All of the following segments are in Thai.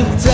the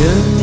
Soon